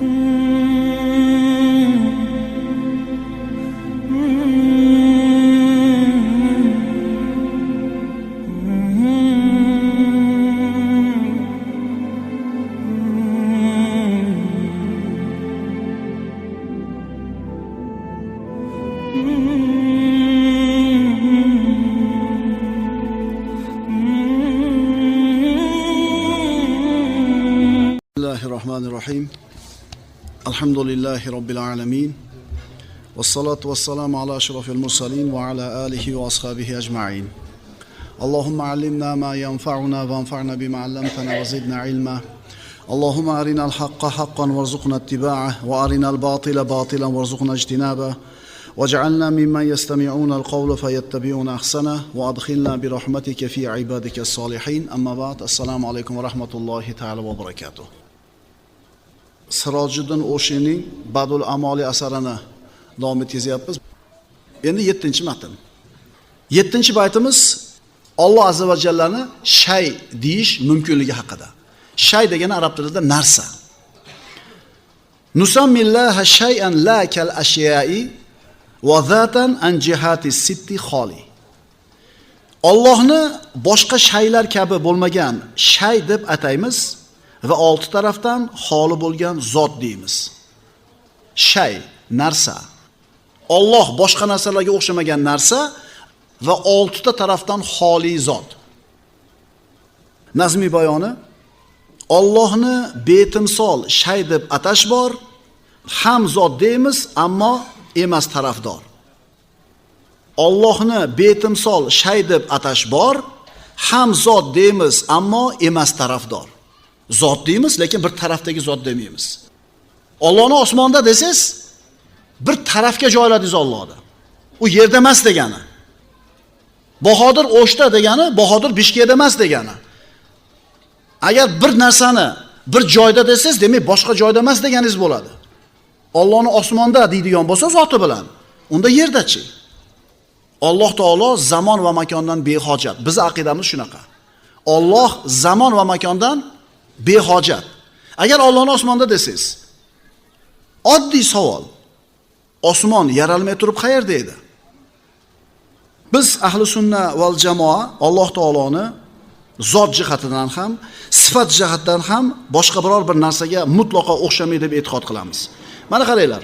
Mm. الحمد لله رب العالمين والصلاة والسلام على أشرف المرسلين وعلى آله وأصحابه أجمعين اللهم علمنا ما ينفعنا وانفعنا بما علمتنا وزدنا علما اللهم أرنا الحق حقا وارزقنا اتباعه وأرنا الباطل باطلا وارزقنا اجتنابه واجعلنا ممن يستمعون القول فيتبعون أحسنه وأدخلنا برحمتك في عبادك الصالحين أما بعد السلام عليكم ورحمة الله تعالى وبركاته sirojiddin o'shinning badul amoli asarini davom etkazyapmiz endi yettinchi matn. Yettinchi baytimiz olloh azza va jallani shay deyish mumkinligi haqida. Shay degani arab tilida narsa. Nusammillaha shay'an la kal ashyai va zatan an jihati sitti xoli Allohni boshqa shaylar kabi bo'lmagan shay deb ataymiz. Va olti tarafdan xoli bo'lgan zot deymiz. Shay, narsa. Alloh boshqa narsalarga o'xshamagan narsa va oltita tarafdan xoli zot. Nazmiy bayoni Allohni betimsol shay deb atash bor, ham zot deymiz, ammo emas tarafdor. Allohni betimsol shay deb atash bor, ham zot deymiz, ammo emas tarafdor. Zot deymiz, lekin bir tarafdagi zot demaymiz. Allohni osmonda desangiz, bir tarafga joyladingiz Allohni. U yerda emas degani. Bahodir O'shda degani, Bahodir Bishkekda emas degani. Agar bir narsani bir joyda desangiz, demak boshqa joyda emas deganingiz bo'ladi. Allohni osmonda deydigan bo'lsa zoti bilan, unda yerdachi? Alloh taolo zamon va makondan behojat. Biz aqidamiz shunaqa. Alloh zamon va makondan behojat. Agar Allohni osmonda desangiz, oddiy savol. Osmon yaralmay turib qayerda edi? Biz ahli sunna val jamoa Alloh taoloni zot jihatidan ham, sifat jihatidan ham boshqa biror bir narsaga mutlaqo o'xshamaydi deb e'tiqod qilamiz. Mana qaranglar.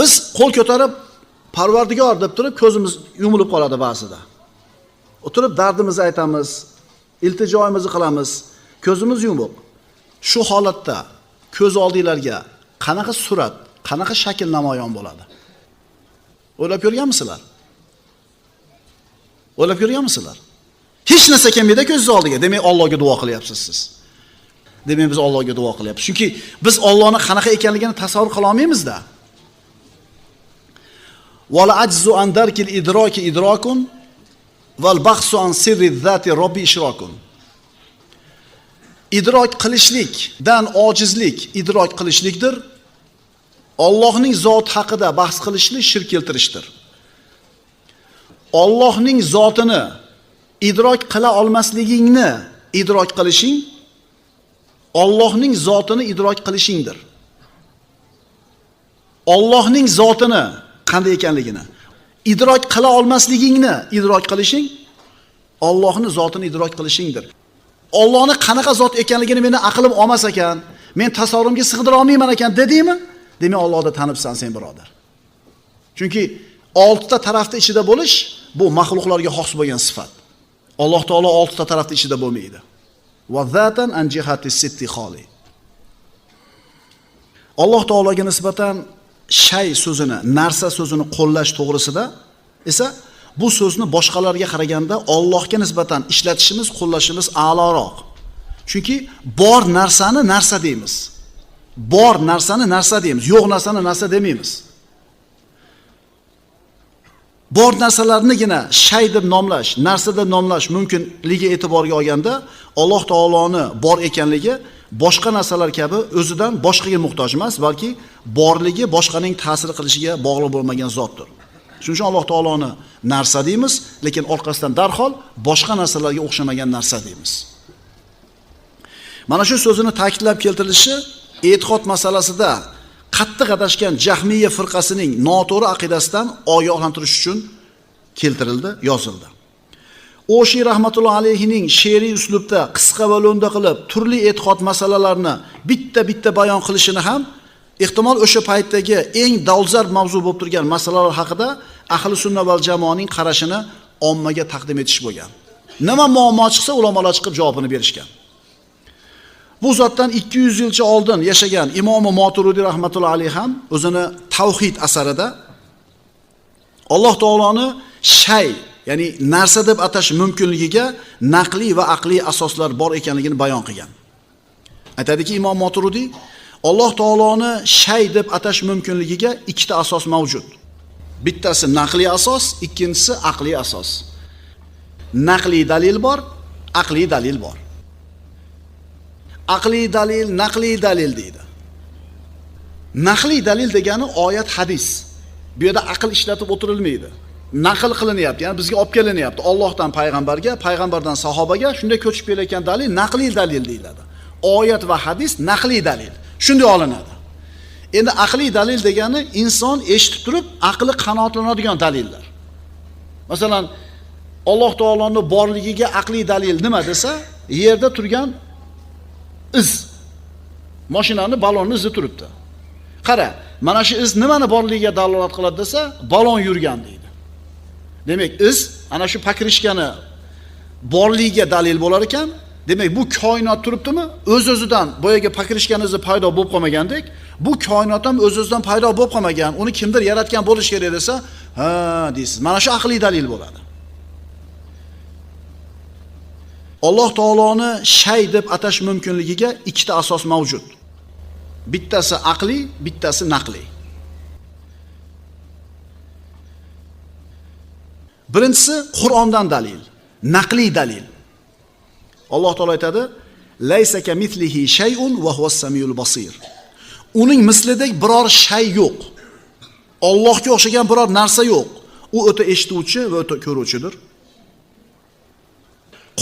Biz qo'l ko'tarib Parvardigor deb turib ko'zimiz yumilib qoladi ba'zida. O'tirib dardimizni aytamiz, iltijoyimizni qilamiz, ko'zimiz yumuq. Shu holatda ko'z oldinglarga qanaqa surat, qanaqa shakl namoyon bo'ladi? O'ylab ko'rganmisizlar? O'ylab ko'rganmisizlar? Hech narsa kelmaydi ko'zingiz oldiga. Demak, Allohga duo qilyapsiz siz. Demak, biz Allohga duo qilyapmiz. Chunki biz ollohni qanaqa ekanligini tasavvur qila olmaymiz-da. Wal ajzu an darkil idroki idrokun val bahsu an sirri zati robbi ishrokun Idrok qilishlikdan ojizlik idrok qilishlikdir. Allohning zot haqida bahs qilishlik shirk keltirishdir. Allohning zotini idrok qila olmasligingni idrok qilishing Allohning zotini idrok qilishingdir. Allohning zotini qanday ekanligini idrok qila olmasligingni idrok qilishing Allohning zotini idrok qilishingdir. Allohni qanaqa zot ekanligini meni aqlim olmas ekan, men tasavvurimga sig'dira olmayman ekan dedingmi? Demak, Allohni tanibsan sen birodar. Chunki oltita tarafda ichida bo'lish bu maxluqlarga xos bo'lgan sifat. Alloh taolo oltita tarafda ichida bo'lmaydi. Va zatan an jihati sitti xoli. Alloh taologa nisbatan shay so'zini, narsa so'zini qo'llash to'g'risida esa bu so'zni boshqalarga qaraganda Allohga nisbatan ishlatishimiz, qo'llashimiz a'loroq. Chunki bor narsani narsa deymiz. Bor narsani narsa deymiz, yo'q narsani narsa demaymiz. Bor narsalarnigina shay deb nomlash, narsa deb nomlash mumkinligi e'tiborga olganda, Alloh taoloni bor ekanligi boshqa narsalar kabi o'zidan boshqaga muhtoj emas, balki borligi boshqaning ta'sir qilishiga bog'liq bo'lmagan zotdir. Shuning uchun Alloh taoloni narsa deymiz, lekin orqasidan darhol boshqa narsalarga o'xshamagan narsa deymiz. Mana shu so'zini ta'kidlab keltirilishi e'tiqod masalasida qattiq adashgan Jahmiya firqasining noto'g'ri aqidasidan ogohlantirish uchun keltirildi, yozildi. Oshi rahmatulloh alayhining she'riy uslubda qisqa va lo'nda qilib turli e'tiqod masalalarini bitta-bitta bayon qilishini ham ehtimol o'sha paytdagi eng dolzarb mavzu bo'lib turgan masalalar haqida ahli sunna val jamoaning qarashini ommaga taqdim etish bo'lgan. Nima muammo chiqsa ulamolar chiqib javobini berishgan. Bu zotdan 200 yilcha oldin yashagan Imom moturudiy rahmatullohi alayhi ham o'zini Tavhid asarida Alloh taoloni shay, ya'ni narsa deb atash mumkinligiga naqli va aqliy asoslar bor ekanligini bayon qilgan. Aytadiki Imom moturudiy Alloh taoloni shay deb atash mumkinligiga ikkita asos mavjud. Bittasi naqli asos, ikkinchisi aqliy asos. Naqli dalil bor, aqliy dalil bor. aqliy dalil, naqliy dalil deydi. Naqliy dalil degani oyat hadis. Bu yerda aql ishlatib o'tirilmaydi. Naql qilinyapti, ya'ni bizga olib kelinyapti. Allohdan payg'ambarga, payg'ambardan sahobaga shunday ko'chib kelayotgan dalil naqliy dalil deyiladi. Oyat va hadis naqliy dalil. Shunday olinadi. Endi aqliy dalil degani inson eshitib turib aqli qanoatlanadigan dalillar. Masalan, Alloh taoloning borligiga aqliy dalil nima desa, yerda turgan iz. Mashinani balonni izi turibdi. Qara, mana shu iz nimani borligiga dalolat qiladi desa, balon yurgan deydi. Demak, iz ana shu pakrishkani borligiga dalil bo'lar ekan, demak bu koinot turibdimi? O'z-o'zidan boyaga pakrishkan paydo bo'lib qolmagandek, bu koinot ham o'z-o'zidan paydo bo'lib qolmagan. Uni kimdir yaratgan bo'lish kerak desa, ha deysiz. Mana shu aqliy dalil bo'ladi. Alloh taoloni shay deb atash mumkinligiga ikkita asos mavjud. Bittasi aqliy, bittasi naqliy. Birinchisi Qur'ondan dalil, naqliy dalil. Alloh taolo aytadi: "Laysa kamithlihi shay'un va huwas samiyul basir." Uning mislidek biror shay yo'q. Allohga o'xshagan biror narsa yo'q. U o'ta eshituvchi va o'ta ko'ruvchidir.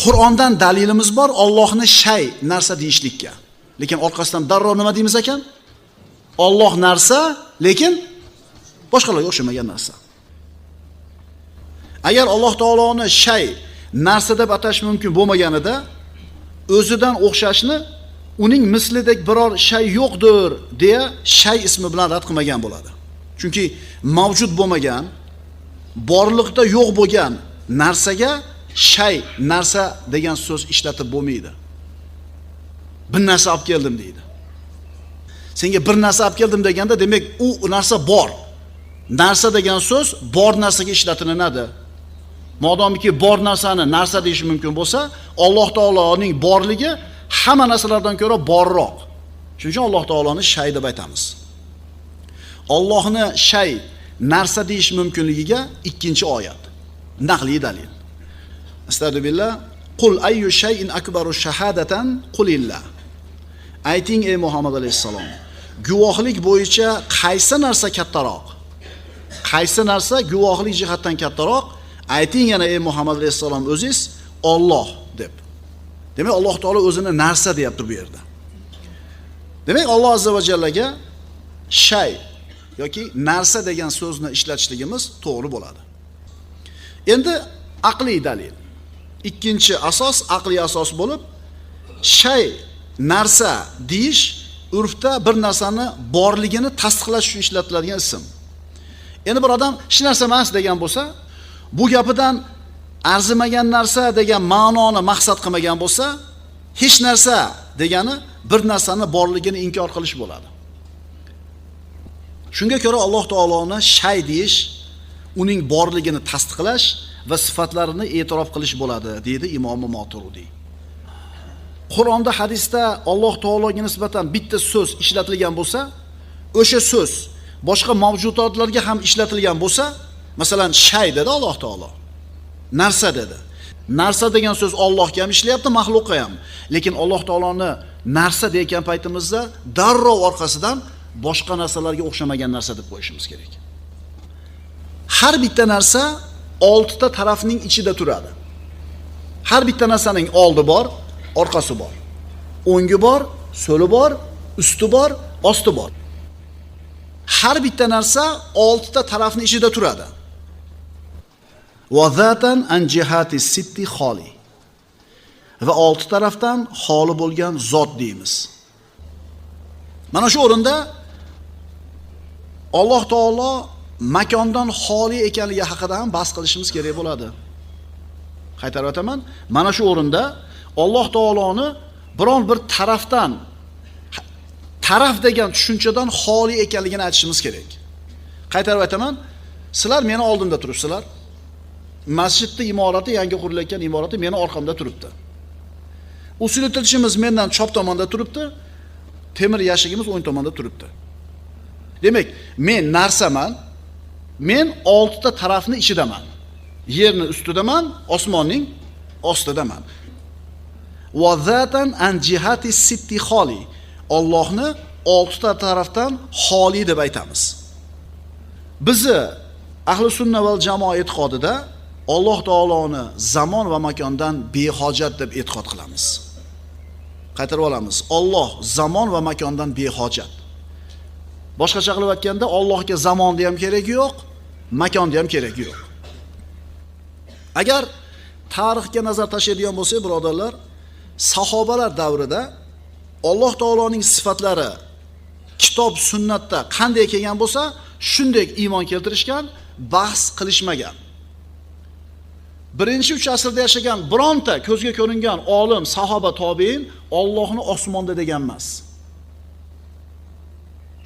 Qur'ondan dalilimiz bor Allohni shay narsa deyishlikka. Lekin orqasidan darrov nima deymiz ekan? Alloh narsa, lekin boshqalarga o'xshamagan narsa. Agar Alloh taoloni shay narsa deb atash mumkin bo'lmaganida o'zidan o'xshashni uning mislidek biror shay yo'qdir deya shay ismi bilan rad qilmagan bo'ladi. Chunki mavjud bo'lmagan, borliqda yo'q bo'lgan narsaga shay narsa degan so'z ishlatib bo'lmaydi. Bir narsa olib keldim deydi. Senga bir narsa olib keldim deganda demak u narsa bor. Narsa degan so'z bor narsaga ishlatilinadi. Modomiki bor narsani narsa deyish mumkin bo'lsa, Alloh taoloning borligi hamma narsalardan ko'ra borroq. Shuning uchun Alloh taoloni shay deb aytamiz. Allohni shay narsa deyish mumkinligiga ikkinchi oyat. Naqli dalil. Astagfirullah. Qul ayyu shay'in akbaru shahadatan qulillah. Ayting ey Muhammad alayhisalom. Guvohlik bo'yicha qaysi narsa kattaroq? Qaysi narsa guvohlik jihatdan kattaroq? Ayting yana ey Muhammad alayhissalom o'zingiz Alloh deb. Demak Alloh taolo o'zini narsa deyapti bu yerda. Demak Alloh azza va jallaga shay yoki narsa degan so'zni ishlatishligimiz to'g'ri bo'ladi. Endi aqliy dalil. ikkinchi asos aqliy asos bo'lib shay narsa deyish urfda bir narsani borligini tasdiqlash uchun ishlatiladigan ism. Endi bir odam hech narsa emas degan bo'lsa, bu gapidan arzimagan narsa degan ma'noni maqsad qilmagan bo'lsa, hech narsa degani bir narsani borligini inkor qilish bo'ladi. Shunga ko'ra Alloh taoloni shay deyish, uning borligini tasdiqlash va sifatlarini e'tirof qilish bo'ladi, deydi Imom Moturudiy. Qur'onda, hadisda Alloh taologa nisbatan bitta so'z ishlatilgan bo'lsa, o'sha so'z boshqa mavjudotlarga ham ishlatilgan bo'lsa, masalan, shay dedi Alloh taolo. Narsa dedi. Narsa degan so'z Allohga ham ishlayapti, maxluqqa ham. Lekin Alloh taoloni narsa degan paytimizda darrov orqasidan boshqa narsalarga o'xshamagan narsa deb qo'yishimiz kerak. Har bitta narsa oltita tarafning ichida turadi. Har bitta narsaning oldi bor, orqasi bor. O'ngi bor, so'li bor, usti bor, osti bor. Har bitta narsa oltita tarafni ichida turadi. Vazatan an jihati sitti xoli. Va olti tarafdan xoli bo'lgan zot deymiz. Mana shu o'rinda Alloh taolo makondan xoli ekanligi haqida ham bahs qilishimiz kerak bo'ladi. Qaytarib o'taman, mana shu o'rinda Alloh taoloni biron bir tarafdan taraf degan tushunchadan xoli ekanligini aytishimiz kerak. Qaytarib aytaman, sizlar meni oldimda turibsizlar. Masjidni imorati, yangi qurilayotgan imorati meni orqamda turibdi. Usul tilishimiz mendan chop tomonda turibdi, temir yashigimiz o'ng tomonda turibdi. Demak, men narsaman, men oltita tarafni ichidaman. Yerni ustidaman, osmonning ostidaman. Va zatan an jihati sitti xoli. Allohni oltita tarafdan xoli deb aytamiz. Bizni ahli sunna val jamoa e'tiqodida Alloh taoloni zamon va makondan behojat deb e'tiqod qilamiz. Qaytarib olamiz. Alloh zamon va makondan behojat. Boshqacha qilib aytganda Allohga zamonni ham keragi yo'q, makonni ham keragi yo'q. Agar tarixga nazar tashlaydigan bo'lsak, birodarlar, sahobalar davrida Alloh taoloning sifatlari kitob sunnatda qanday kelgan bo'lsa, shunday iymon keltirishgan, bahs qilishmagan. Birinchi 3 asrda yashagan bironta ko'zga ko'ringan olim, sahoba, tobein Allohni osmonda degan emas.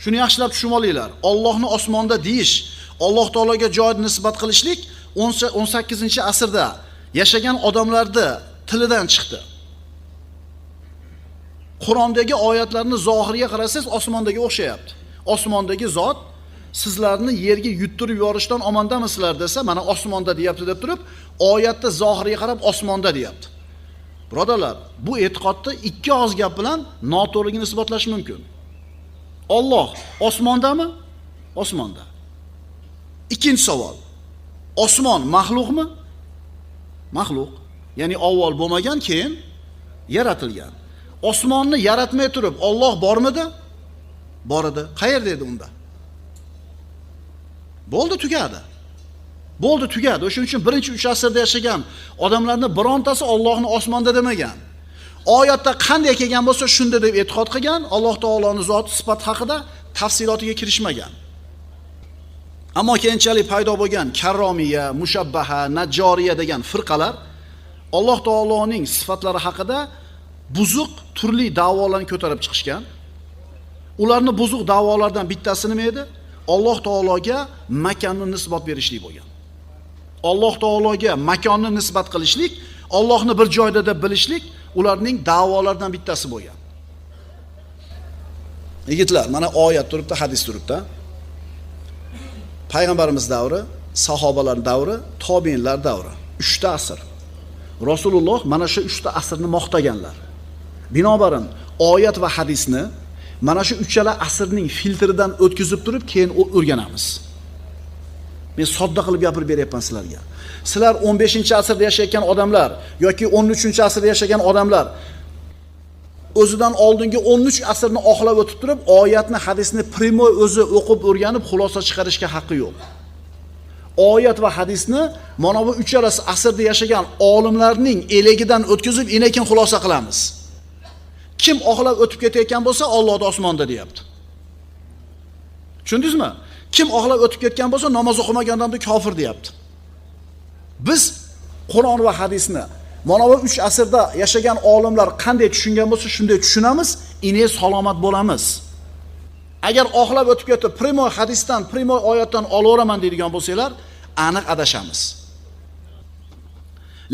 Shuni yaxshilab tushunib olinglar. Allohni osmonda deyish, Alloh taologa joy nisbat qilishlik 18-asrda yashagan odamlarni tilidan chiqdi. Qur'ondagi oyatlarni zohiriga qarasangiz osmondagi o'xshayapti. Osmondagi zot sizlarni yerga yuttirib yuborishdan omondamisizlar desa, mana osmonda deyapti deb turib, oyatda zohiriga qarab osmonda deyapti. Birodarlar, bu e'tiqodni ikki og'iz gap bilan noto'g'riligini isbotlash mumkin. Alloh osmondami? Osmonda. Ikkinchi savol. Osmon maxluqmi? Maxluq. Ya'ni avval bo'lmagan, keyin yaratilgan. Osmonni yaratmay turib Alloh bormidi? Bor edi. Qayerda edi unda? Bo'ldi, tugadi. Bo'ldi, tugadi. O'shuning uchun birinchi 3 asrda yashagan odamlarni birontasi Allohni osmonda demagan. Oyatda qanday kelgan bo'lsa, shunda deb e'tiqod qilgan, Alloh taoloning zoti sifat haqida tafsilotiga kirishmagan. Ammo keyinchalik paydo bo'lgan karromiya, mushabbaha, najjoriya degan firqalar Alloh taoloning sifatlari haqida buzuq turli da'volarni ko'tarib chiqishgan. Ularni buzuq da'volardan bittasi nima edi? Alloh taologa makonni nisbat berishlik bo'lgan. Alloh taologa makonni nisbat qilishlik, Allohni bir joyda deb bilishlik ularning da'volaridan bittasi bo'lgan. Yigitlar, mana oyat turibdi, hadis turibdi. Payg'ambarimiz davri, sahobalar davri, tobiinlar davri, 3 ta asr. Rasululloh mana shu 3 ta asrni maqtaganlar. Binobarin oyat va hadisni mana shu uchala asrning filtridan o'tkazib turib keyin o'rganamiz. Men sodda qilib gapirib beryapman sizlarga. Sizlar 15-asrda yashayotgan odamlar yoki 13-asrda yashagan odamlar o'zidan oldingi 13 asrni oqlab o'tib turib, oyatni, hadisni primoy o'zi o'qib o'rganib xulosa chiqarishga haqqi yo'q. Oyat va hadisni mana bu uchalasi asrda yashagan olimlarning elegidan o'tkazib, enekin xulosa qilamiz. Kim oqlab o'tib ketayotgan bo'lsa, Allohning osmonda deyapti. Tushundingizmi? Kim oqlab o'tib ketgan bo'lsa, namoz o'qimagan odamni kofir deyapti. Biz Qur'on va hadisni mana bu 3 asrda yashagan olimlar qanday tushungan bo'lsa, shunday tushunamiz, ine salomat bo'lamiz. Agar oqlab o'tib ketib, primoy hadisdan, primoy oyatdan olaveraman deydigan bo'lsanglar, aniq adashamiz.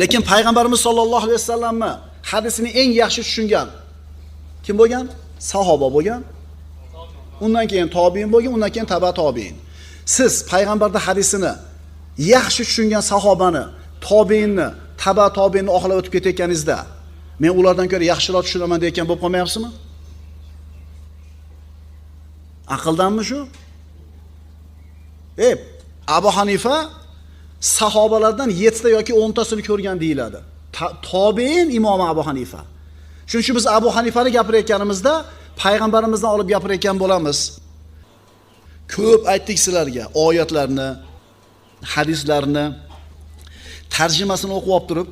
Lekin payg'ambarimiz sollallohu alayhi vasallamni hadisini eng yaxshi tushungan kim bo'lgan? Sahoba bo'lgan. Undan keyin tobiin bo'lgan, undan keyin taba tobiin. Siz payg'ambarni hadisini yaxshi tushungan sahobani, tobiinni, taba tobiinni oxirlab o'tib ketayotganingizda, men ulardan ko'ra yaxshiroq tushunaman deyotgan bo'lib qolmayapsizmi? Aqldanmi shu? Ey, Abu Hanifa sahobalardan 7 ta yoki 10 tasini ko'rgan deyiladi. Tobiin imomi Abu Hanifa. Shuning uchun biz Abu Hanifani gapirayotganimizda payg'ambarimizdan olib gapirayotgan bo'lamiz. Ko'p aytdik sizlarga oyatlarni, hadislarni tarjimasini o'qib olib turib,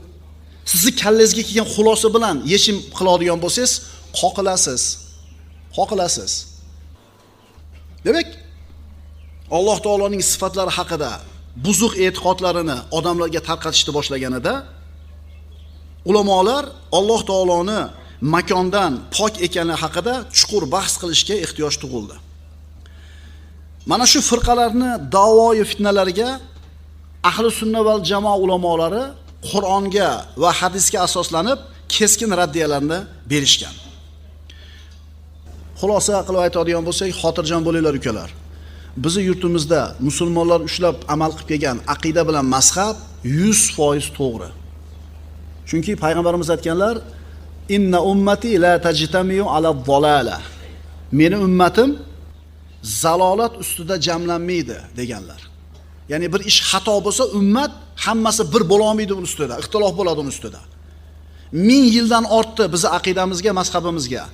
sizni kallangizga kelgan xulosa bilan yechim qiladigan bo'lsangiz, qoqilasiz. Qoqilasiz. Demak, Alloh taoloning sifatlari haqida buzuq e'tiqodlarini odamlarga tarqatishni boshlaganida ulamolar Alloh taoloni makondan pok ekani haqida chuqur bahs qilishga ehtiyoj tug'ildi. Mana shu firqalarni da'voyi fitnalariga ahli sunna val jamoa ulamolari Qur'onga va hadisga asoslanib keskin raddiyalarni berishgan. Xulosa qilib aytadigan bo'lsak, xotirjam bo'linglar ukalar. Bizi yurtimizda musulmonlar ushlab amal qilib kelgan aqida bilan mazhab 100% to'g'ri. Chunki payg'ambarimiz aytganlar, inna ummati la tajtamiu ala dhalala. Meni ummatim zalolat ustida jamlanmaydi deganlar. Ya'ni bir ish xato bo'lsa, ummat hammasi bir bo'la olmaydi uni ustida, ixtilof bo'ladi uni ustida. Ming yildan ortdi bizi aqidamizga, mazhabimizga.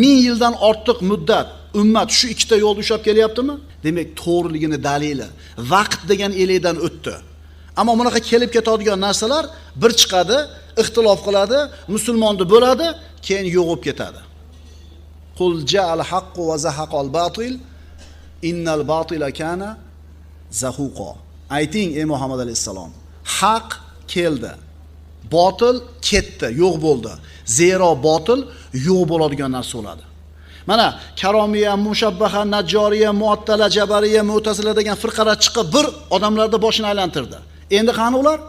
Ming yildan ortiq muddat ummat shu ikkita yo'lda ushlab kelyaptimi? Demak, to'g'riligini dalili vaqt degan elekdan o'tdi. Ammo bunaqa kelib ketadigan narsalar bir chiqadi, ixtilof qiladi, musulmonni bo'ladi, keyin yo'g'ib ketadi. Qul ja'al haqqu va zahaqal batil innal batila kana zahuqo. Ayting ey Muhammad alayhisalom, haq keldi. Botil ketdi, yo'q bo'ldi. Zero botil yo'q bo'ladigan narsa bo'ladi. Mana karomiya, mushabbaha, najjoriya, muattala, jabariya, mu'tazila degan firqalar chiqib bir odamlarda boshini aylantirdi. Endi qani ular?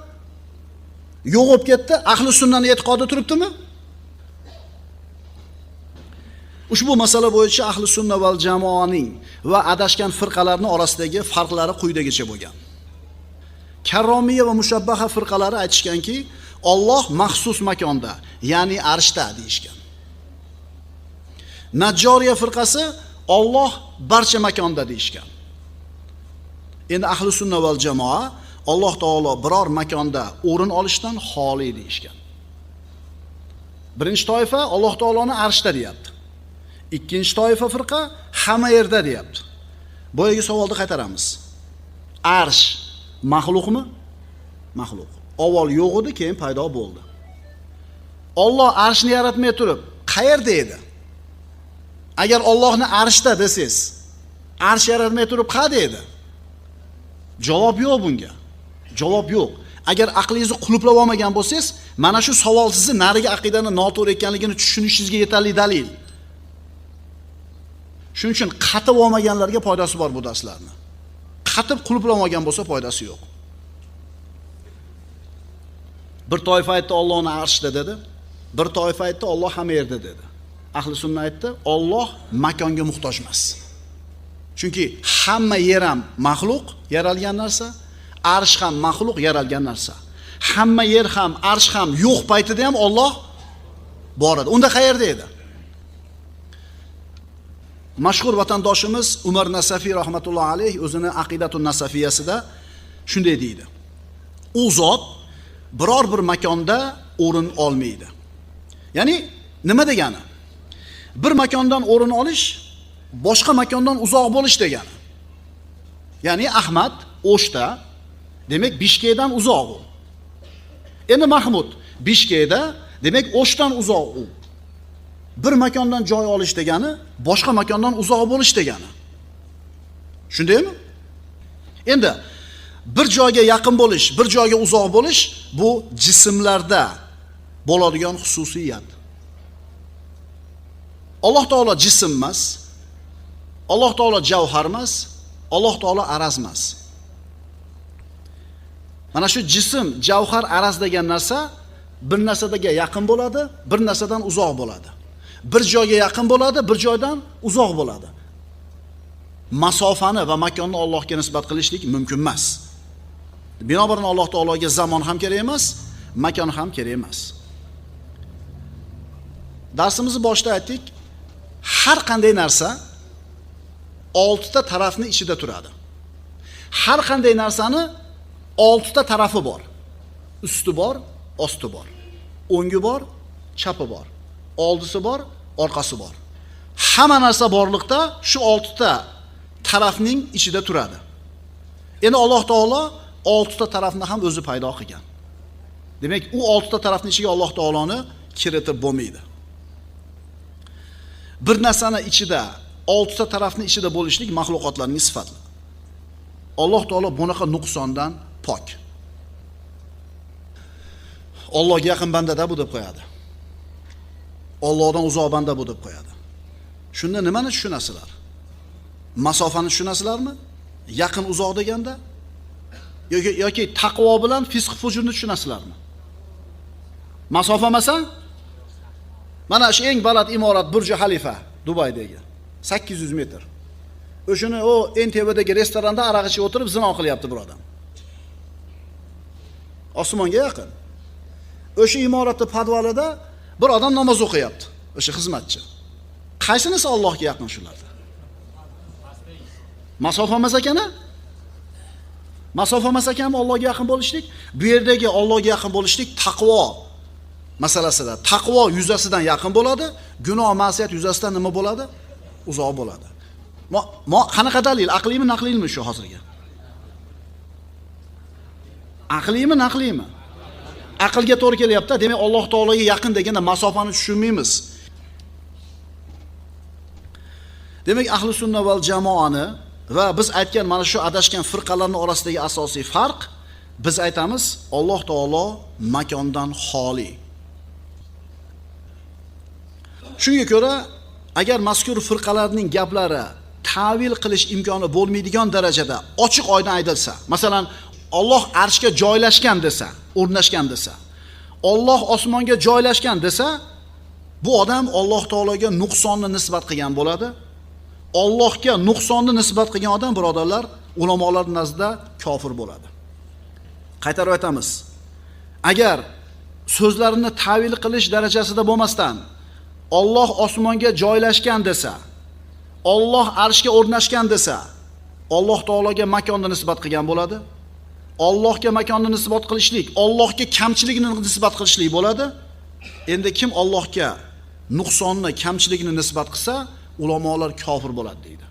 Yo'q bo'lib ketdi. Ahli sunnaning e'tiqodi turibdimi? Ushbu masala bo'yicha ahli sunna val jamoaning va adashgan firqalarning orasidagi farqlari quyidagicha bo'lgan. Karromiya va mushabbaha firqalari aytishganki, Alloh maxsus makonda, ya'ni arshda deyishgan. Najjoriya firqasi Alloh barcha makonda deyishgan. Endi ahli sunna val jamoa Alloh taolo biror makonda o'rin olishdan xoli deyishgan. Birinchi toifa Alloh taoloni arshda deyapti. Ikkinchi toifa firqa hamma yerda deyapti. Boyagi savolni qaytaramiz. Arsh maxluqmi? Maxluq. Avval yo'q edi, keyin paydo bo'ldi. Alloh arshni yaratmay turib, qayerda edi? Agar Allohni arshda desangiz, arsh yaratmay turib qayerda edi? Javob yo'q bunga. Javob yo'q. Agar aqlingizni quluplab olmagan bo'lsangiz, mana shu savol sizni narigi aqidani noto'g'ri ekanligini tushunishingizga yetarli dalil. Shuning uchun qatib olmaganlarga foydasi bor bu darslarni. Qatib quluplanmagan bo'lsa foydasi yo'q. Bir toifa aytdi ollohni arshda dedi. Bir toifa aytdi Alloh hamma yerda dedi. Ahli sunna aytdi, Alloh makonga muhtoj emas. Chunki hamma yer ham maxluq, yaralgan narsa, arsh ham maxluq, yaralgan narsa. Hamma yer ham, arsh ham yo'q paytida ham Alloh bor edi. Unda qayerda edi? Mashhur vatandoshimiz Umar Nasafiy rahmatulloh alayh o'zini Aqidatun Nasafiyasida shunday deydi. U zot biror bir makonda o'rin olmaydi. Ya'ni nima degani? Bir makondan o'rin olish boshqa makondan uzoq bo'lish degani. Ya'ni Ahmad O'shda, demak Bishkekdan uzoq u. Endi Mahmud Bishkekda, demak O'shdan uzoq u. Bir makondan joy olish degani boshqa makondan uzoq bo'lish degani. Shundaymi? Endi bir joyga yaqin bo'lish, bir joyga uzoq bo'lish bu jismlarda bo'ladigan xususiyat. Alloh taolo jism emas. Alloh taolo javhar emas. Alloh taolo araz emas. Mana shu jism, javhar, araz degan narsa bir narsadaga yaqin bo'ladi, bir narsadan uzoq bo'ladi. Bir joyga yaqin bo'ladi, bir joydan uzoq bo'ladi. Masofani va makonni Allohga nisbat qilishlik mumkin emas. Binobarin Alloh taologa zamon ham kerak emas, makon ham kerak emas. Darsimizni boshida aytdik, har qanday narsa oltita tarafni ichida turadi. Har qanday narsani 6 ta tarafi bor. Usti bor, osti bor. O'ngi bor, chapi bor. Oldisi bor, orqasi bor. hamma narsa borliqda shu oltita tarafning ichida turadi. Endi Alloh taolo oltita tarafni ham o'zi paydo qilgan. Demak, u oltita tarafning ichiga Alloh taoloni kiritib bo'lmaydi. Bir narsani ichida oltita tarafning ichida bo'lishlik maxluqotlarning sifati. Alloh taolo bunaqa nuqsondan pok. Allohga yaqin bandada bu deb qo'yadi. Allohdan uzoq banda bu deb qo'yadi. Shunda nimani tushunasizlar? Masofani tushunasizlarmi? Yaqin uzoq deganda yoki yoki taqvo bilan fisq fujurni tushunasizlarmi? Masofa masa? Mana shu eng baland imorat Burj Xalifa Dubaydagi 800 metr. O'shuni o NTVdagi restoranda aroq ichib o'tirib zino qilyapti bir. Osmonga yaqin. O'sha imoratni podvalida bir odam namoz o'qiyapti. O'sha xizmatchi. Qaysinisi Allohga yaqin shularda? Masofa emas ekana? Masofa emas ekanmi Allohga yaqin bo'lishlik? Bu yerdagi Allohga yaqin bo'lishlik taqvo masalasida. Taqvo yuzasidan yaqin bo'ladi, gunoh, ma'siyat yuzasidan nima bo'ladi? Uzoq bo'ladi. Qanaqa dalil? Aqliymi, naqliymi shu hozirga? Aqliymi, naqliymi? Aqlga to'g'ri kelyapti. Demak, Alloh taologa yaqin deganda masofani tushunmaymiz. Demak, ahli sunna val jamoani va biz aytgan mana shu adashgan firqalarni orasidagi asosiy farq biz aytamiz, Alloh taolo makondan xoli. Shunga ko'ra, agar mazkur firqalarning gaplari ta'vil qilish imkoni bo'lmaydigan darajada ochiq oydin aytilsa, masalan, Alloh arshga joylashgan desa, o'rnashgan desa, Alloh osmonga joylashgan desa, bu odam Alloh taologa nuqsonni nisbat qilgan bo'ladi. Allohga nuqsonni nisbat qilgan odam birodarlar ulamolar nazdida kofir bo'ladi. Qaytarib aytamiz. Agar so'zlarini ta'vil qilish darajasida bo'lmasdan Alloh osmonga joylashgan desa, Alloh arshga o'rnashgan desa, Alloh taologa makonni nisbat qilgan bo'ladi. Allohga makonni nisbat qilishlik, Allohga kamchiligini nisbat qilishlik bo'ladi. Endi kim Allohga nuqsonni, kamchiligini nisbat qilsa, ulamolar kofir bo'ladi deydi.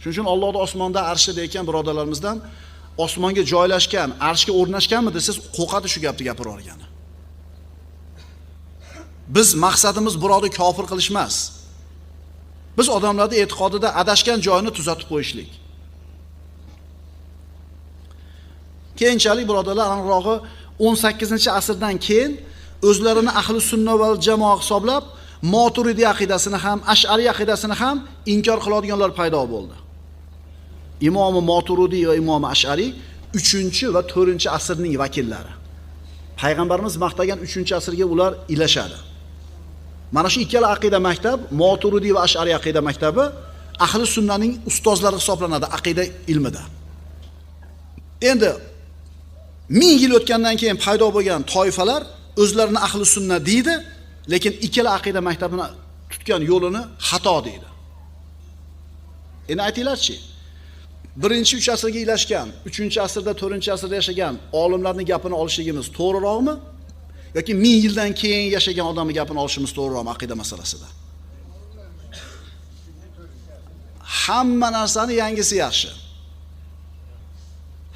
Shuning uchun Allohning osmonda arshida ekan birodarlarimizdan osmonga joylashgan, arshga o'rnashganmi desiz, qo'qadi shu gapni gapirib. Biz maqsadimiz birovni kofir qilish emas. Biz odamlarni e'tiqodida adashgan joyini tuzatib qo'yishlik. Keyinchalik birodarlar aniqrog'i 18-asrdan keyin o'zlarini ahli sunna va jamoa hisoblab Maturidi aqidasini ham, Ash'ari aqidasini ham inkor qiladiganlar paydo bo'ldi. Imom Maturidi va Imom Ash'ari 3 va 4 asrning vakillari. Payg'ambarimiz maqtagan 3 asrga ular ilashadi. Mana shu ikkala aqida maktab, Maturidi va Ash'ari aqida maktabi ahli sunnaning ustozlari hisoblanadi aqida ilmida. Endi ming yil o'tgandan keyin paydo bo'lgan toifalar o'zlarini ahli sunna deydi, lekin ikkala aqida maktabini tutgan yo'lini xato deydi. Endi aytinglarchi, birinchi uch asrga ilashgan, uchinchi asrda, to'rtinchi asrda yashagan olimlarning gapini olishligimiz to'g'riroqmi? yoki ming yildan keyin yashagan odamning gapini olishimiz to'g'riroqmi aqida masalasida? Hamma narsani yangisi yaxshi.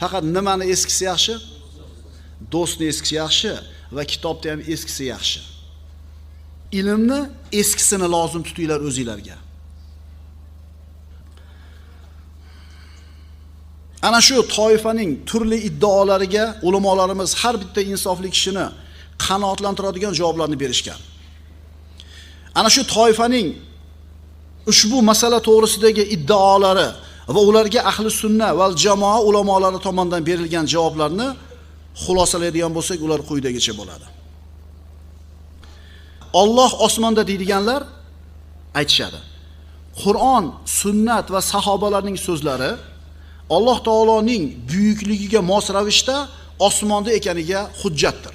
Faqat nimani eskisi yaxshi? Do'stni eskisi yaxshi va kitobni ham eskisi yaxshi. Ilmni eskisini lozim tutinglar o'zingizlarga. Ana shu toifaning turli iddaolariga ulamolarimiz har bitta insofli kishini qanoatlantiradigan javoblarni berishgan. Ana shu toifaning ushbu masala to'g'risidagi iddaolari va ularga ahli sunna va jamoa ulamolari tomonidan berilgan javoblarni xulosalaydigan bo'lsak, ular quyidagicha bo'ladi. Alloh osmonda deydiganlar aytishadi. Qur'on, sunnat va sahobalarning so'zlari Alloh taoloning buyukligiga mos ravishda osmonda ekaniga hujjatdir.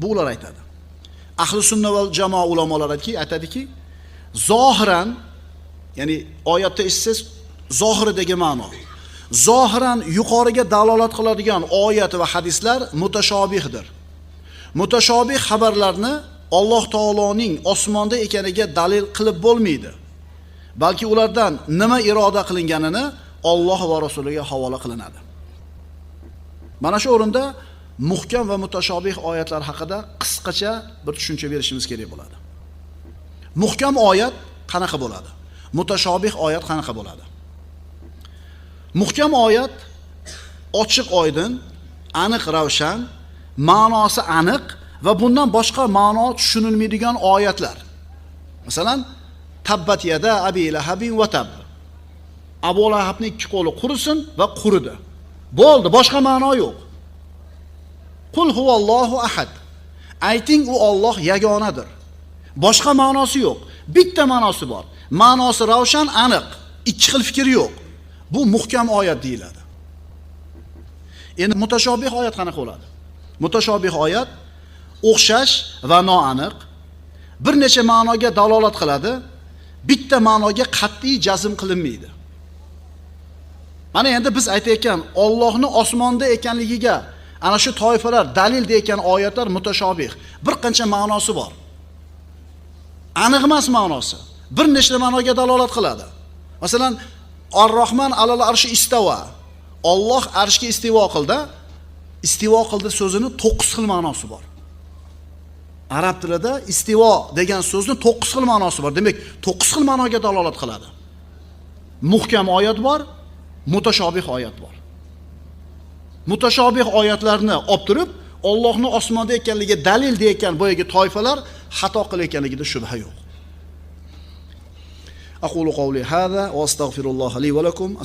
Bu ular aytadi. Ahli sunna va jamoa ulamolari aytadiki, zohiran, ya'ni oyatda eshitsangiz zohiridagi ma'no. Zohiran yuqoriga dalolat qiladigan oyat va hadislar mutashobihdir. Mutashobih xabarlarni Alloh taoloning osmonda ekaniga dalil qilib bo'lmaydi. Balki ulardan nima iroda qilinganini Alloh va rasuliga havola qilinadi. Mana shu o'rinda muhkam va mutashobih oyatlar haqida qisqacha bir tushuncha berishimiz kerak bo'ladi. Muhkam oyat qanaqa bo'ladi? Mutashobih oyat qanaqa bo'ladi? Muhkam oyat ochiq oydin, aniq ravshan, ma'nosi aniq va bundan boshqa ma'no tushunilmaydigan oyatlar. Masalan, tabbat yada abi lahabin va tab. Abu Lahabning ikki qo'li qurisin va quridi. Bo'ldi, boshqa ma'no yo'q. Qul huvallohu ahad. Ayting u Alloh yagonadir. Boshqa ma'nosi yo'q. Bitta ma'nosi bor. Ma'nosi ravshan, aniq. Ikki xil fikr yo'q. Bu muhkam oyat deyiladi. Endi mutashobih oyat qanaqa bo'ladi? Mutashobih oyat o'xshash va noaniq bir necha ma'noga dalolat qiladi, bitta ma'noga qat'iy jazm qilinmaydi. Mana endi biz aytayotgan Allohni osmonda ekanligiga ana shu toifalar dalil deyotgan oyatlar mutashobih. Bir qancha ma'nosi bor. Aniq emas ma'nosi. Bir nechta ma'noga dalolat qiladi. Masalan, Ar-Rahman alal arshi istava. Alloh arshga istivo qildi. Istivo qildi so'zini 9 xil ma'nosi bor. Arab tilida istivo degan so'zni 9 xil ma'nosi bor. Demak, 9 xil ma'noga dalolat qiladi. Muhkam oyat bor, mutashobih oyat bor. Mutashobih oyatlarni olib turib, Allohni osmonda ekanligi dalil deyotgan boyagi toifalar xato qilayotganligida shubha yo'q. أقول قولي هذا وأستغفر الله لي ولكم.